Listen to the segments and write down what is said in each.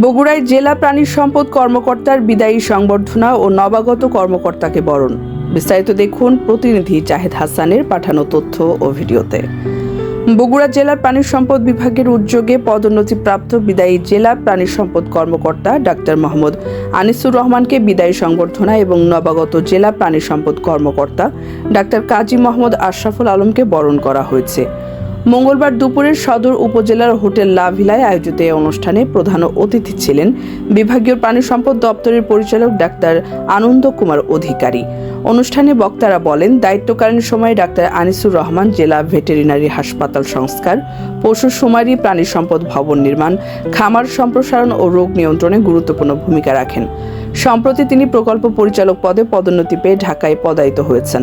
বগুড়ায় জেলা প্রাণী সম্পদ কর্মকর্তার বিদায়ী সংবর্ধনা ও নবাগত কর্মকর্তাকে বরণ। বিস্তারিত দেখুন প্রতিনিধি জাহেদ হাসানের পাঠানো তথ্য ও ভিডিওতে। বগুড়া জেলার প্রাণী সম্পদ বিভাগের উদ্যোগে পদোন্নতিপ্রাপ্ত বিদায়ী জেলা প্রাণী সম্পদ কর্মকর্তা ডাক্তার মোহাম্মদ আনিসুর রহমানকে বিদায়ী সংবর্ধনা এবং নবাগত জেলা প্রাণী সম্পদ কর্মকর্তা ডাক্তার কাজী মোহাম্মদ আশরাফুল আলমকে বরণ করা হয়েছে। মঙ্গলবার দুপুরে সদর উপজেলার হোটেল লা ভিলায় আয়োজিত এই অনুষ্ঠানে প্রধান অতিথি ছিলেন বিভাগীয় প্রাণী সম্পদ দপ্তরের পরিচালক ডাক্তার আনন্দ কুমার অধিকারী। অনুষ্ঠানে বক্তারা বলেন, দায়িত্বকালীন সময়ে ডাক্তার আনিসুর রহমান, জেলা ভেটেরিনারি হাসপাতাল সংস্কার, পশু শুমারি প্রাণী সম্পদ ভবন নির্মাণ, খামার সম্প্রসারণ ও রোগ নিয়ন্ত্রণে গুরুত্বপূর্ণ ভূমিকা রাখেন। সম্প্রতি তিনি প্রকল্প পরিচালক পদে পদোন্নতি পেয়ে ঢাকায় পদায়িত হয়েছেন।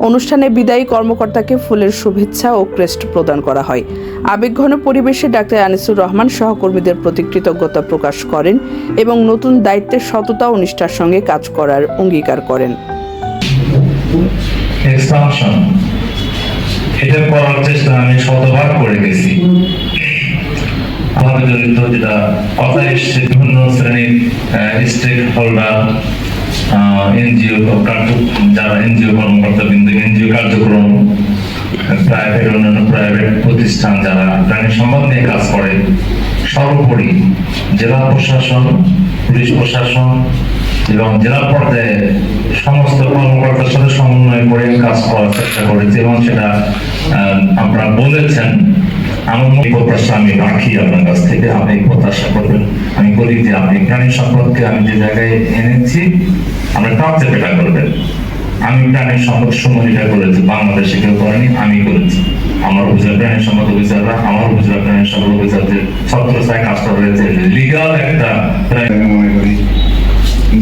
অনুষ্ঠানে বিদায়ী কর্মকর্তাকে ফুলের শুভেচ্ছা ও ক্রেস্ট প্রদান করা হয়। আবেগঘন পরিবেশে ডাক্তার আনিসুর রহমান সহকর্মীদের প্রতি কৃতজ্ঞতা প্রকাশ করেন এবং নতুন দায়িত্বের সততা ও নিষ্ঠার সঙ্গে কাজ করার অঙ্গীকার করেন। এটা করার চেষ্টা আমি করে গেছি। জড়িত যেটা এসছে বিভিন্ন শ্রেণির স্টেক হোল্ডার এনজিও যারা এনজিও কর্মকর্তা বিন্দু, এনজিও কার্যক্রম প্রাইভেট অন্যান্য প্রাইভেট প্রতিষ্ঠান যারা প্রাণী সম্পদ নিয়ে কাজ করে, সর্বোপরি জেলা প্রশাসন, পুলিশ প্রশাসন এবং জেলা পর্যায়ে সমস্ত কর্মকর্তার সাথে সমন্বয় করে কাজ করার চেষ্টা করেছি এবং সেটা আপনারা বলেছেন। মনে প্রত্যাশা, আমি রাখি আপনার কাছ থেকে, আপনি প্রত্যাশা করবেন। আমি বলি যে আপনি প্রাণী সম্পদকে আমি যে জায়গায় এনেছি আমরা কাজ চেপেটা করবেন। আমি প্রাণী সম্পদ সমন্বিতা করেছি, বাংলাদেশে কেউ করেনি, আমি করেছি। আমার উপজেলা প্রাণী সম্পদ অফিসাররা, আমার উপজেলা প্রাণী সম্পদ অফিসারদের ছত্রছায় কাজটা হয়েছে লিগাল একটা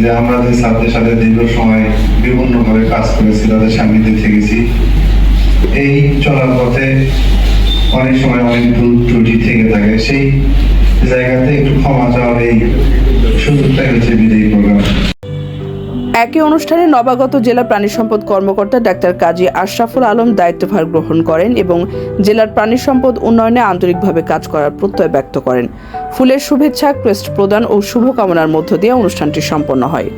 যে আমরা যে ছাত্রের সাথে দীর্ঘ সময় বিভিন্নভাবে কাজ করেছি, তাদের সান্নিধ্যে থেকেছি, এই চলার পথে অনেক সময় অনেক ভুল ত্রুটি থেকে থাকে। সেই জায়গাতে একটু ক্ষমা চাওয়ার এই সুযোগটাই হচ্ছে বিদায়ী প্রোগ্রাম। একই অনুষ্ঠানে নবাগত জেলা প্রাণী সম্পদ কর্মকর্তা ডাক্তার কাজী আশরাফুল আলম দায়িত্বভার গ্রহণ করেন এবং জেলার প্রাণী সম্পদ উন্নয়নে আন্তরিকভাবে কাজ করার প্রত্যয় ব্যক্ত করেন। ফুলের শুভেচ্ছা, ক্রেস্ট প্রদান ও শুভকামনার মধ্য দিয়ে অনুষ্ঠানটি সম্পন্ন হয়।